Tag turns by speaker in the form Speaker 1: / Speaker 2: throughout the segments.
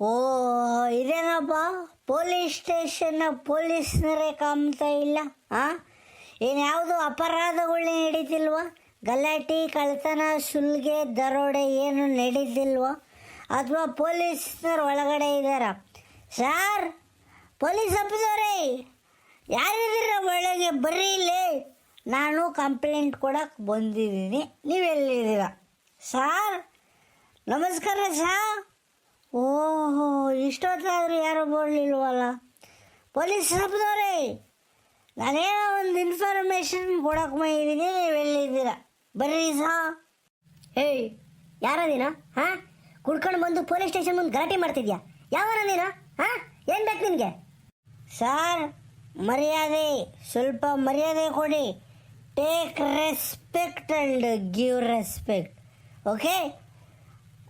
Speaker 1: ಓ, ಇದೇನಪ್ಪ? Police station ಪೊಲೀಸ್ನರೇ ಕಾಮ್ತಾ ಇಲ್ಲ, ಆ? ಏನು ಯಾವುದು ಅಪರಾಧಗಳನ್ನ ನಡೀತಿಲ್ವ ಗಲಾಟೆ ಕಳ್ತನ ಸುಲ್ಗೆ ದರೋಡೆ ಏನು ನಡೀತಿಲ್ವ ಅಥವಾ ಪೊಲೀಸ್ನರ ಒಳಗಡೆ ಇದ್ದಾರ ಸಾರ್, ಪೊಲೀಸ್ ಹಬ್ಬದವ್ರೇ ಯಾರಿದ್ದೀರ ಒಳಗೆ? ಬರೀಲಿ ನಾನು ಕಂಪ್ಲೇಂಟ್ ಕೊಡಕ್ಕೆ ಬಂದಿದ್ದೀನಿ. ನೀವೆಲ್ಲಿದ್ದೀರ? ಸಾರ್, ನಮಸ್ಕಾರ ಸಾರ್ ಓಹೋ ಇಷ್ಟೊತ್ತಾದರೂ ಯಾರು ಬರಲಿಲ್ವಲ್ಲ ಪೊಲೀಸ್ ಹಬ್ಬದವ್ರೇ ನಾನೇನೋ ಒಂದು ಇನ್ಫಾರ್ಮೇಷನ್ ಕೊಡಕ್ಕೆ ಮಾಡಿದ್ದೀನಿ ನೀವು ಎಲ್ಲಿದ್ದೀರ? ಬರ್ರಿ ಸಾ.
Speaker 2: ಏಯ್ ಯಾರದೀನ ಹಾಂ? ಕುಡ್ಕೊಂಡು ಬಂದು ಪೊಲೀಸ್ ಸ್ಟೇಷನ್ ಮುಂದೆ ಗಲಾಟೆ ಮಾಡ್ತಿದ್ಯಾ? ಯಾವನ ನೀನು? ಹಾಂ? ಏನು ಬೇಕು ನಿನಗೆ?
Speaker 1: ಸಾರ್, ಮರ್ಯಾದೆ, ಸ್ವಲ್ಪ ಮರ್ಯಾದೆ ಕೊಡಿ. Take respect and give respect okay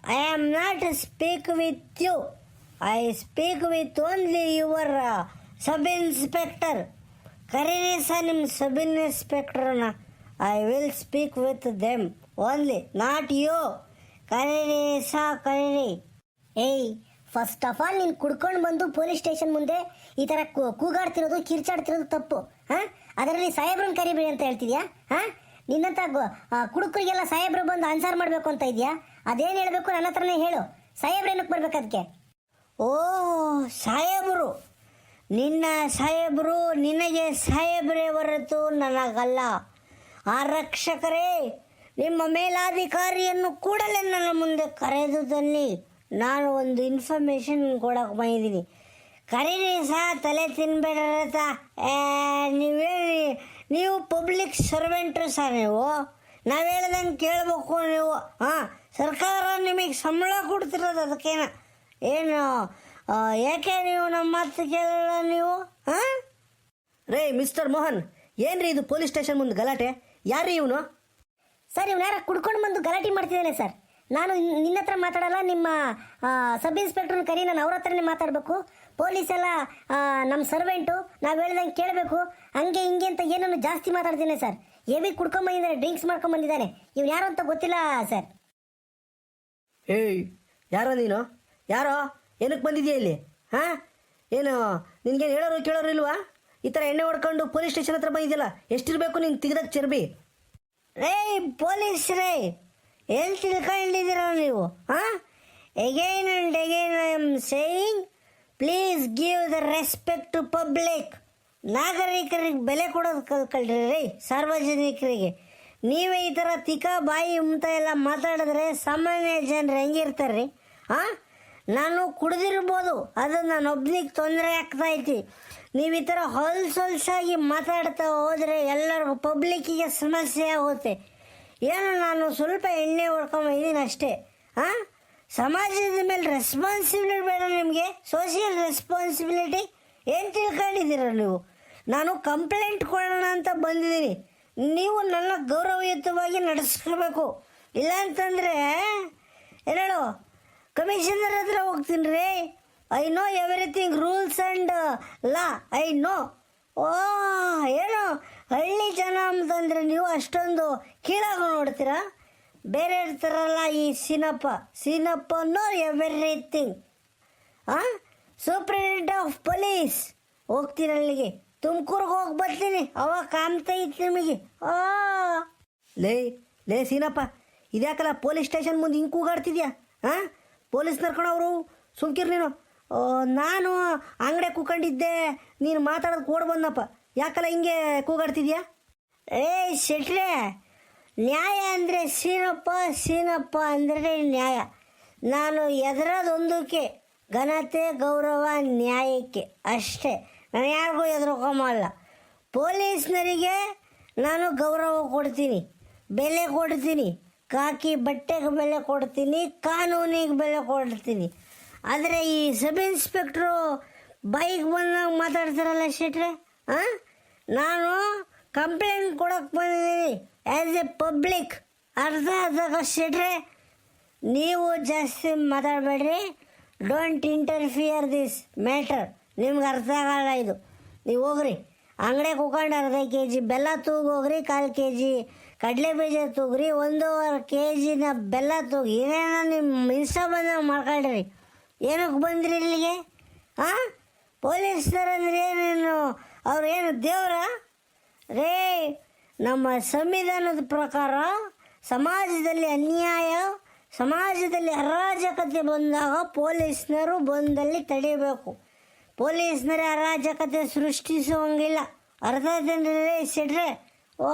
Speaker 1: I am not speak with you I speak with only your sub inspector ಕರೀರಿ ಸರ್ ನಿಮ್ಮ sub ಇನ್ಸ್ಪೆಕ್ಟರ್ನ I will speak with them only not you ಕರೀರಿ ಸಾ ಕರೀರಿ
Speaker 2: ಏಯ್ first of all ನೀನು ಕುಡ್ಕೊಂಡು ಬಂದು police station ಮುಂದೆ ಈ ಥರ ಕೂಗಾಡ್ತಿರೋದು, ಕಿರ್ಚಾಡ್ತಿರೋದು ತಪ್ಪು, ಹಾಂ? ಅದರಲ್ಲಿ ಸಾಹೇಬ್ರನ್ನ ಕರಿಬೇಡಿ ಅಂತ ಹೇಳ್ತಿದ್ಯಾ, ಹಾ? ನಿನ್ನಂತ ಕುಡುಕರಿಗೆಲ್ಲ ಸಾಹೇಬ್ರು ಬಂದು ಆನ್ಸರ್ ಮಾಡಬೇಕು ಅಂತ ಇದೆಯಾ? ಅದೇನು ಹೇಳಬೇಕು ನನ್ನ ಹತ್ರನೇ ಹೇಳು. ಸಾಹೇಬ್ರು ಏನಕ್ಕೆ ಬರ್ಬೇಕು ಅದಕ್ಕೆ
Speaker 1: ಓ, ಸಾಹೇಬರು. ನಿನ್ನ ಸಾಹೇಬರು ನಿನಗೆ ಸಾಹೇಬ್ರೇ ಹೊರತು ನನಗಲ್ಲ. ಆ ರಕ್ಷಕರೇ ನಿಮ್ಮ ಮೇಲಾಧಿಕಾರಿಯನ್ನು ಕೂಡಲೇ ನನ್ನ ಮುಂದೆ ಕರೆದು ನಾನು ಒಂದು ಇನ್ಫಾರ್ಮೇಷನ್ ಕೊಡೋಕೆ ಬಂದಿದ್ದೀನಿ. ಕರೀರಿ ಸಹ ತಲೆ ತಿನ್ಬೇಡ್ರತ ನೀವೇನು ನೀವು ಪಬ್ಲಿಕ್ ಸರ್ವೆಂಟ್ರು ಸರ್ ನೀವು. ನಾವು ಹೇಳ್ದಂಗೆ ಕೇಳಬೇಕು ನೀವು. ಹಾಂ ಸರ್ಕಾರ ನಿಮಗೆ ಸಂಬಳ ಕೊಡ್ತಿರೋದು ಅದಕ್ಕೇನ? ಏನು ಯಾಕೆ ನೀವು ನಮ್ಮ ಮಾತು ಕೇಳಲ್ಲ ನೀವು? ಹಾಂ?
Speaker 3: ರೇ ಮಿಸ್ಟರ್ ಮೋಹನ್ ಏನ್ರಿ ಇದು ಪೊಲೀಸ್ ಸ್ಟೇಷನ್ ಮುಂದೆ ಗಲಾಟೆ? ಯಾರು ಇವನು?
Speaker 2: ಸರ್ ಇವನು ಯಾರ ಕುಡ್ಕೊಂಡು ಬಂದು ಗಲಾಟೆ ಮಾಡ್ತಿದ್ದಾನೆ ಸರ್. ನಾನು ನಿನ್ನ ಹತ್ರ ಮಾತಾಡಲ್ಲ ನಿಮ್ಮ ಸಬ್ ಇನ್ಸ್ಪೆಕ್ಟರ್ನ ಕರಿ ನಾನು ಅವ್ರ ಹತ್ರನೇ ಮಾತಾಡಬೇಕು. ಪೊಲೀಸ್ ಎಲ್ಲ ನಮ್ಮ ಸರ್ವೆಂಟು ನಾವು ಹೇಳ್ದಂಗೆ ಕೇಳಬೇಕು. ಹಂಗೆ ಹಿಂಗೆ ಅಂತ ಏನನ್ನು ಜಾಸ್ತಿ ಮಾತಾಡ್ತೀನಿ ಸರ್. ಎವಿ ಕುಡ್ಕೊಂಬಂದಿದ್ದಾರೆ ಡ್ರಿಂಕ್ಸ್ ಮಾಡ್ಕೊಂಬಂದಿದ್ದಾರೆ ಇವ್ನು ಯಾರು ಅಂತ ಗೊತ್ತಿಲ್ಲ ಸರ್.
Speaker 3: ಏಯ್ ಯಾರೋ ನೀನು? ಯಾರೋ? ಏನಕ್ಕೆ ಬಂದಿದ್ಯಾ ಇಲ್ಲಿ? ಹಾಂ? ಏನು ನಿನ್ಗೇನು ಹೇಳೋರು ಕೇಳೋರು ಇಲ್ವಾ? ಈ ಥರ ಎಣ್ಣೆ ಹೊಡ್ಕೊಂಡು ಪೊಲೀಸ್ ಸ್ಟೇಷನ್ ಹತ್ರ ಬಂದಿದ್ಯಲ್ಲ ಎಷ್ಟಿರಬೇಕು ನೀನು ತೆಗ್ದಕ್ಕೆ ಚರ್ಬಿ?
Speaker 1: ರೇ ಪೊಲೀಸ್ರೇ! ಎಲ್ಲಿ ತಿಳ್ಕೊಂಡಿದ್ದೀರ ನೀವು ಹಾಂ again and again I am saying please give the respect to public ನಾಗರಿಕರಿಗೆ ಬೆಲೆ ಕೊಡೋದು ಕಲ್ಕೊಳ್ರಿ ರೀ, ಸಾರ್ವಜನಿಕರಿಗೆ. ನೀವೇ ಈ ಥರ ತಿಕ್ಕ ಬಾಯಿ ಉಮ್ತ ಎಲ್ಲ ಮಾತಾಡಿದ್ರೆ ಸಾಮಾನ್ಯ ಜನರು ಹೆಂಗಿರ್ತಾರೆ ರೀ ಹಾಂ ನಾನು ಕುಡ್ದಿರ್ಬೋದು ಅದು ನಾನು ಒಬ್ನಿಗೆ ತೊಂದರೆ ಐತಿ. ನೀವು ಈ ಥರ ಹೊಲ್ಸ್ ಹೊಲ್ಸಾಗಿ ಮಾತಾಡ್ತಾ ಹೋದರೆ ಎಲ್ಲರಿಗೂ ಪಬ್ಲಿಕ್ಕಿಗೆ ಸಮಸ್ಯೆ ಆಗುತ್ತೆ. ಏನು, ನಾನು ಸ್ವಲ್ಪ ಎಣ್ಣೆ ಹೊಡ್ಕೊಂಬಂದಿದ್ದೀನಿ ಅಷ್ಟೇ. ಹಾಂ ಸಮಾಜದ ಮೇಲೆ ರೆಸ್ಪಾನ್ಸಿಬಿಲಿಟಿ ಬೇಡ ನಿಮಗೆ. ಸೋಷಿಯಲ್ ರೆಸ್ಪಾನ್ಸಿಬಿಲಿಟಿ ಏನು ತಿಳ್ಕೊಂಡಿದ್ದೀರ ನೀವು? ನಾನು ಕಂಪ್ಲೇಂಟ್ ಕೊಡೋಣ ಅಂತ ಬಂದಿದ್ದೀನಿ. ನೀವು ನನ್ನ ಗೌರವಯುತವಾಗಿ ನಡೆಸ್ಕೋಬೇಕು ಇಲ್ಲಾಂತಂದರೆ ಏನೇಳು ಕಮಿಷನರ್ ಹತ್ರ ಹೋಗ್ತೀನಿ ರೀ. I know everything rules and law I know ಓ, ಏನು ಹಳ್ಳಿ ಜನ ಅಂತಂದರೆ ನೀವು ಅಷ್ಟೊಂದು ಕೀಳಾಗಿ ನೋಡ್ತೀರಾ? ಬೇರೆ ಇರ್ತಾರಲ್ಲ ಈ ಸೀನಪ್ಪ. ಸೀನಪ್ಪ ನೋ ಎವ್ರಿಥಿಂಗ್ ಹಾಂ ಸೂಪ್ರಿಂಟೆಂಡೆಂಟ್ ಆಫ್ ಪೊಲೀಸ್ ಹೋಗ್ತೀನಿ ಅಲ್ಲಿಗೆ. ತುಮಕೂರ್ಗೆ ಹೋಗಿ ಬರ್ತೀನಿ. ಅವಾಗ ಇತ್ತು ನಿಮಗೆ. ಆ?
Speaker 3: ಲೇ ಲೇ ಸೀನಪ್ಪ, ಇದ್ಯಾಕಲ್ಲ ಪೊಲೀಸ್ ಸ್ಟೇಷನ್ ಮುಂದೆ ಹಿಂಗೆ ಕೂಗಾಡ್ತಿದ್ಯಾ? ಹಾಂ ಪೊಲೀಸ್ ನರ್ಕೊಂಡವರು ಸುಮ್ಕಿರ್ ನೀನು. ನಾನು ಅಂಗಡಿ ಕೂಕೊಂಡಿದ್ದೆ. ನೀನು ಮಾತಾಡೋದು ಕೋಡ್ ಬಂದಪ್ಪ. ಯಾಕಲ್ಲ ಹಿಂಗೆ ಕೂಗಾಡ್ತಿದ್ಯಾ?
Speaker 1: ಏ, ಶೆಟ್ರೆ, ನ್ಯಾಯ ಅಂದರೆ ಸೀನಪ್ಪ ಸೀನಪ್ಪ ಅಂದರೆ ನ್ಯಾಯ. ನಾನು ಎದರೋದೊಂದಕ್ಕೆ, ಘನತೆ, ಗೌರವ, ನ್ಯಾಯಕ್ಕೆ ಅಷ್ಟೇ. ನಾನು ಯಾರಿಗೂ ಎದುರ್ಕೊಂಬಲ್ಲ ಪೊಲೀಸ್ನರಿಗೆ ನಾನು ಗೌರವ ಕೊಡ್ತೀನಿ, ಬೆಲೆ ಕೊಡ್ತೀನಿ, ಕಾಕಿ ಬಟ್ಟೆಗೆ ಬೆಲೆ ಕೊಡ್ತೀನಿ, ಕಾನೂನಿಗೆ ಬೆಲೆ ಕೊಡ್ತೀನಿ. ಆದರೆ ಈ ಸಬ್ ಇನ್ಸ್ಪೆಕ್ಟ್ರು ಬೈಕ್ ಬಂದಾಗ ಮಾತಾಡ್ತಾರಲ್ಲ ಶೆಟ್ರೆ ಹಾಂ ನಾನು ಕಂಪ್ಲೇಂಟ್ ಕೊಡಕ್ಕೆ ಬಂದಿದ್ದೀನಿ ಆ್ಯಸ್ ಎ ಪಬ್ಲಿಕ್ ಅರ್ಧ ಶೆಟ್ರೆ ನೀವು ಜಾಸ್ತಿ ಮಾತಾಡಬೇಡ್ರಿ. ಡೋಂಟ್ ಇಂಟರ್ಫಿಯರ್ ದಿಸ್ ಮ್ಯಾಟರ್ ನಿಮ್ಗೆ ಅರ್ಥ ಆಗಲ್ಲ ಇದು. ನೀವು ಹೋಗ್ರಿ. ಅಂಗಡಿಗೆ ಕುಕೊಂಡು ಅರ್ಧ ಕೆ ಜಿ ಬೆಲ್ಲ ತೂಗಿ ಹೋಗ್ರಿ, ಕಾಲು ಕೆ ಜಿ ಕಡಲೆ ಬೀಜ ತೂಗ್ರಿ, ಒಂದೂವರೆ ಕೆ ಜಿನ ಬೆಲ್ಲ ತೂಗಿ. ಏನೇನೋ ನಿಮ್ಮ ಇನ್ಸ್ಟಾ ಬಂದಾಗ ಮಾಡ್ಕೊಳ್ರಿ ಏನಕ್ಕೆ ಬಂದ್ರಿ ಇಲ್ಲಿಗೆ? ಹಾಂ ಪೊಲೀಸ್ನರಂದ್ರೆ ಏನೇನು? ಅವ್ರು ಏನು ದೇವರ? ರೇ, ನಮ್ಮ ಸಂವಿಧಾನದ ಪ್ರಕಾರ ಸಮಾಜದಲ್ಲಿ ಅನ್ಯಾಯ, ಸಮಾಜದಲ್ಲಿ ಅರಾಜಕತೆ ಬಂದಾಗ ಪೊಲೀಸ್ನರು ಬಂದಲ್ಲಿ ತಡೆಯಬೇಕು ಪೊಲೀಸ್ನರೇ ಅರಾಜಕತೆ ಸೃಷ್ಟಿಸುವಂಗಿಲ್ಲ. ಅರ್ಧ ಜನರೇ ಸಿಡ್ರೆ ಓ,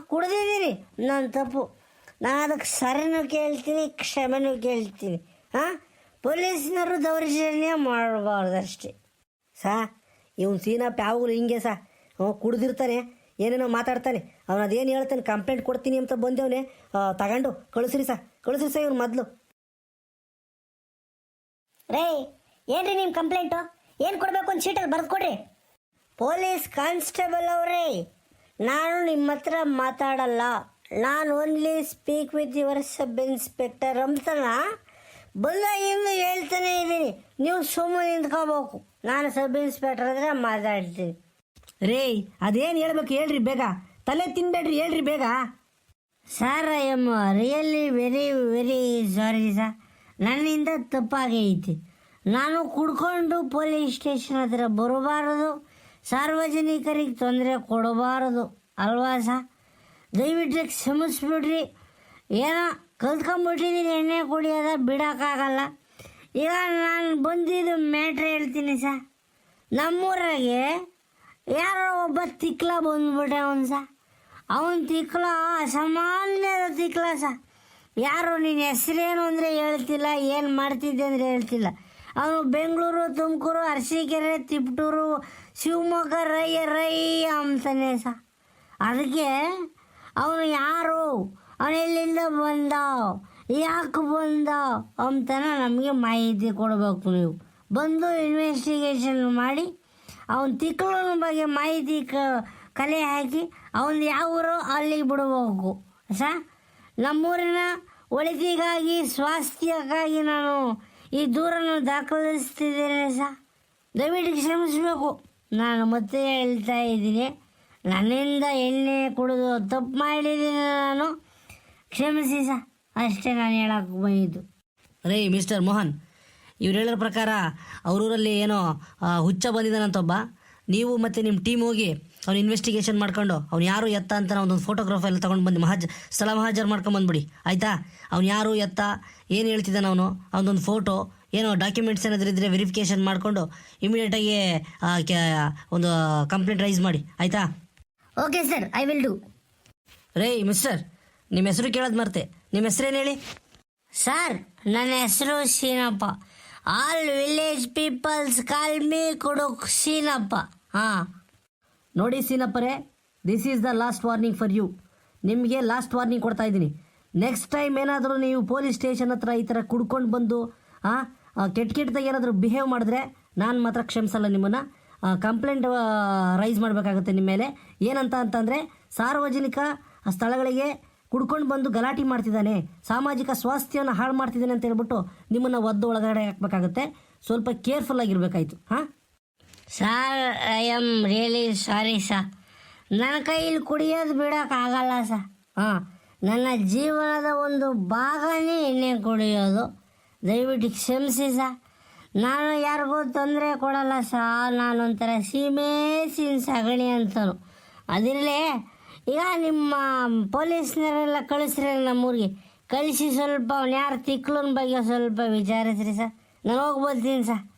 Speaker 1: ಕುಡ್ದಿದ್ದೀರಿ? ನನ್ನ ತಪ್ಪು. ನಾನು ಅದಕ್ಕೆ ಸರಿನೂ ಕೇಳ್ತೀನಿ, ಕ್ಷಮೆನೂ ಕೇಳ್ತೀನಿ. ಹಾಂ? ಪೊಲೀಸ್ನವರು ದೌರ್ಜನ್ಯ ಮಾಡಬಾರ್ದಷ್ಟೇ.
Speaker 3: ಸಾ? ಇವ್ನು ಸೀನಪ್ಪ ಯಾವಾಗಲೂ ಹಿಂಗೆ ಸಾ. ಅವ ಕುಡ್ದಿರ್ತಾನೆ ಏನೇನೋ ಮಾತಾಡ್ತಾನೆ. ಅವನು ಅದೇನು ಹೇಳ್ತಾನೆ ಕಂಪ್ಲೇಂಟ್ ಕೊಡ್ತೀನಿ ಅಂತ ಬಂದೇವನೆ ತಗೊಂಡು ಕಳಿಸ್ರಿ ಸಾ. ಕಳಿಸ್ರಿ ಸಾ ಇವ್ನು ಮೊದಲು.
Speaker 2: ರೇ ಏನ್ರಿ ನಿಮ್ಮ ಕಂಪ್ಲೇಂಟು? ಏನು ಕೊಡಬೇಕು ಅಂತ ಶೀಟಲ್ಲಿ ಬರೆದು ಕೊಡ್ರಿ
Speaker 1: ಪೊಲೀಸ್ ಕಾನ್ಸ್ಟೇಬಲ್ ಅವರೇ ನಾನು ನಿಮ್ಮ ಹತ್ರ ಮಾತಾಡಲ್ಲ. ನಾನು only speak with your sub inspector ಅಂತನ? ಬಂದಾಗಿಂದ ಹೇಳ್ತಾನೆ ಇದ್ದೀನಿ. ನೀವು ಸುಮ್ಮನೆ ನಿಂತ್ಕೋಬೇಕು. ನಾನು ಸಬ್ ಇನ್ಸ್ಪೆಕ್ಟರ್ ಹತ್ರ ಮಾತಾಡ್ತೀನಿ.
Speaker 3: ರೇ ಅದೇನು ಹೇಳ್ಬೇಕು ಹೇಳ್ರಿ ಬೇಗ. ತಲೆ ತಿನ್ಬೇಡ್ರಿ ಹೇಳ್ರಿ ಬೇಗ.
Speaker 1: Sir I am really very very sorry sir ನನ್ನಿಂದ ತಪ್ಪಾಗೈತಿ ನಾನು ಕುಡ್ಕೊಂಡು ಪೊಲೀಸ್ ಸ್ಟೇಷನ್ ಹತ್ರ ಬರಬಾರದು. ಸಾರ್ವಜನಿಕರಿಗೆ ತೊಂದರೆ ಕೊಡಬಾರದು. ಅಲ್ವಾ ಸರ್ ದಯವಿಟ್ಟು ಕ್ಷಮಿಸ್ಬಿಡ್ರಿ. ಏನೋ ಕಲ್ತ್ಕೊಂಡ್ಬಿಟ್ಟಿದ್ದೀನಿ ಎಣ್ಣೆ ಕುಡಿಯೋದ ಬಿಡೋಕ್ಕಾಗಲ್ಲ. ಈಗ ನಾನು ಬಂದಿದ್ದು ಮ್ಯಾಟ್ರ್ ಹೇಳ್ತೀನಿ ಸ. ನಮ್ಮೂರಾಗೆ ಯಾರೋ ಒಬ್ಬ ತಿಕ್ಲ ಬಂದ್ಬಿಟ್ಟೆ ಅವನು ಸಹ ಅವನ ತಿಕ್ಲ ಅಸಾಮಾನ್ಯದ ತಿಕ್ಲ ಸಹ ಯಾರು ನಿನ್ನ ಹೆಸರೇನು ಅಂದರೆ ಹೇಳ್ತಿಲ್ಲ, ಏನು ಮಾಡ್ತಿದ್ದೆ ಅಂದರೆ ಹೇಳ್ತಿಲ್ಲ. ಅವನು ಬೆಂಗಳೂರು, ತುಮಕೂರು, ಅರಸೀಕೆರೆ, ತಿಪ್ಟೂರು, ಶಿವಮೊಗ್ಗ, ರೈ ರೈ ಅಂತಾನೆ ಸಹ ಅದಕ್ಕೆ ಅವನು ಯಾರು ಅವನು ಎಲ್ಲಿಂದ ಬಂದ, ಯಾಕೆ ಬಂದ ಅಂತನ ನಮಗೆ ಮಾಹಿತಿ ಕೊಡಬೇಕು ನೀವು. ಬಂದು ಇನ್ವೆಸ್ಟಿಗೇಷನ್ ಮಾಡಿ, ಅವನ ತಿಕ್ಕಳನ ಬಗ್ಗೆ ಮಾಹಿತಿ ಕ, ಕಲೆ ಹಾಕಿ ಅವನು ಯಾವ ಊರು ಅಲ್ಲಿಗೆ ಬಿಡಬೇಕು, ಸ? ನಮ್ಮೂರಿನ ಒಳಿತಿಗಾಗಿ, ಸ್ವಾಸ್ಥ್ಯಕ್ಕಾಗಿ ನಾನು ಈ ದೂರನ್ನು ದಾಖಲಿಸ್ತಿದ್ದೇನೆ, ಸ? ದಯವಿಟ್ಟು ಕ್ಷಮಿಸಬೇಕು. ನಾನು ಮತ್ತೆ ಹೇಳ್ತಾ ಇದ್ದೀನಿ, ನನ್ನಿಂದ ಎಣ್ಣೆ ಕುಡಿದು ತಪ್ಪು ಮಾಡಿದ್ದೀನಿ ನಾನು. ಕ್ಷಮಿಸಿ ಸ ಅಷ್ಟೇ ನಾನು ಹೇಳಕ್ಕೆ ಬಂದಿದ್ದು.
Speaker 3: ರೇ ಮಿಸ್ಟರ್ ಮೋಹನ್ ಇವ್ರು ಹೇಳೋ ಪ್ರಕಾರ ಅವ್ರೂರಲ್ಲಿ ಏನೋ ಹುಚ್ಚ ಬಂದಿದ್ದಾನಂತೊಬ್ಬ. ನೀವು ಮತ್ತು ನಿಮ್ಮ ಟೀಮ್ ಹೋಗಿ ಅವ್ನು ಇನ್ವೆಸ್ಟಿಗೇಷನ್ ಮಾಡ್ಕೊಂಡು ಅವ್ನು ಯಾರು ಎತ್ತ ಅಂತ ಒಂದೊಂದು ಫೋಟೋಗ್ರಾಫ್ ಎಲ್ಲ ತೊಗೊಂಡು ಬಂದು ಮಹಾಜ್ ಸ್ಥಳ ಮಹಾಜರ್ ಮಾಡ್ಕೊಂಡು ಬಂದ್ಬಿಡಿ. ಆಯಿತಾ? ಅವ್ನು ಯಾರು ಎತ್ತ ಏನು ಹೇಳ್ತಿದ್ದಾನೆ ಅವನು? ಅವನೊಂದು ಫೋಟೋ ಏನೋ ಡಾಕ್ಯುಮೆಂಟ್ಸ್ ಏನಾದರೂ ಇದ್ದರೆ ವೆರಿಫಿಕೇಷನ್ ಮಾಡಿಕೊಂಡು ಇಮಿಡಿಯೇಟಾಗಿ ಒಂದು ಕಂಪ್ಲೇಂಟ್ ರೈಸ್ ಮಾಡಿ. ಆಯಿತಾ?
Speaker 2: Okay sir I will do
Speaker 3: Rai mister ನಿಮ್ಮ ಹೆಸರು ಕೇಳೋದು ಮರ್ತೆ. ನಿಮ್ಮ ಹೆಸರೇನು ಹೇಳಿ?
Speaker 1: ಸರ್ ನನ್ನ ಹೆಸರು Seenappa. All village peoples call me ಕುಡುಕ್ Seenappa. ಹಾಂ.
Speaker 3: ನೋಡಿ ಸೀನಪ್ಪರೇ this is the last warning for you ನಿಮಗೆ ಲಾಸ್ಟ್ ವಾರ್ನಿಂಗ್ ಕೊಡ್ತಾ ಇದ್ದೀನಿ. ನೆಕ್ಸ್ಟ್ ಟೈಮ್ ಏನಾದರೂ ನೀವು ಪೊಲೀಸ್ ಸ್ಟೇಷನ್ ಹತ್ರ ಈ ಥರ ಕುಡ್ಕೊಂಡು ಬಂದು ಆ, ಕೆಟ್ಟ ಕೆಟ್ಟದಾಗ ಏನಾದರೂ ಬಿಹೇವ್ ಮಾಡಿದ್ರೆ ನಾನು ಮಾತ್ರ ಕ್ಷಮಿಸಲ್ಲ ನಿಮ್ಮನ್ನು. ಕಂಪ್ಲೇಂಟ್ ರೈಸ್ ಮಾಡಬೇಕಾಗುತ್ತೆ ನಿಮ್ಮ ಮೇಲೆ. ಏನಂತ ಅಂತಂದರೆ ಸಾರ್ವಜನಿಕ ಸ್ಥಳಗಳಿಗೆ ಕುಡ್ಕೊಂಡು ಬಂದು ಗಲಾಟೆ ಮಾಡ್ತಿದ್ದಾನೆ ಸಾಮಾಜಿಕ ಸ್ವಾಸ್ಥ್ಯವನ್ನು ಹಾಳು ಮಾಡ್ತಿದ್ದಾನೆ ಅಂತ ಹೇಳ್ಬಿಟ್ಟು ನಿಮ್ಮನ್ನು ಒದ್ದು ಒಳಗಡೆ ಹಾಕಬೇಕಾಗುತ್ತೆ. ಸ್ವಲ್ಪ ಕೇರ್ಫುಲ್ ಆಗಿರಬೇಕಾಯ್ತು ಹಾಂ?
Speaker 1: Sir I am really sorry sir ನನ್ನ ಕೈಯಲ್ಲಿ ಕುಡಿಯೋದು ಬಿಡೋಕ್ಕಾಗಲ್ಲ ಸರ್ ಹಾಂ. ನನ್ನ ಜೀವನದ ಒಂದು ಭಾಗನೇ ಎಣ್ಣೆ ಕುಡಿಯೋದು. ದಯವಿಟ್ಟು ಕ್ಷಮಿಸಿ ಸರ್ ನಾನು ಯಾರಿಗೂ ತೊಂದರೆ ಕೊಡಲ್ಲ ಸಾ ನಾನೊಂಥರ ಸೀಮೆ ಸೀನ್ ಸಗಣಿ ಅಂತನು ಅದಿರಲಿ ಈಗ ನಿಮ್ಮ ಪೊಲೀಸ್ನವರೆಲ್ಲ ಕಳಿಸ್ರಿ ನಮ್ಮೂರಿಗೆ. ಕಳಿಸಿ ಸ್ವಲ್ಪ ಅವ್ನು ಯಾರು ತಿಕ್ಲನ ಬಗ್ಗೆ ಸ್ವಲ್ಪ ವಿಚಾರಿಸ್ರಿ ಸರ್. ನಾನು ಹೋಗಿ ಬರ್ತೀನಿ ಸರ್.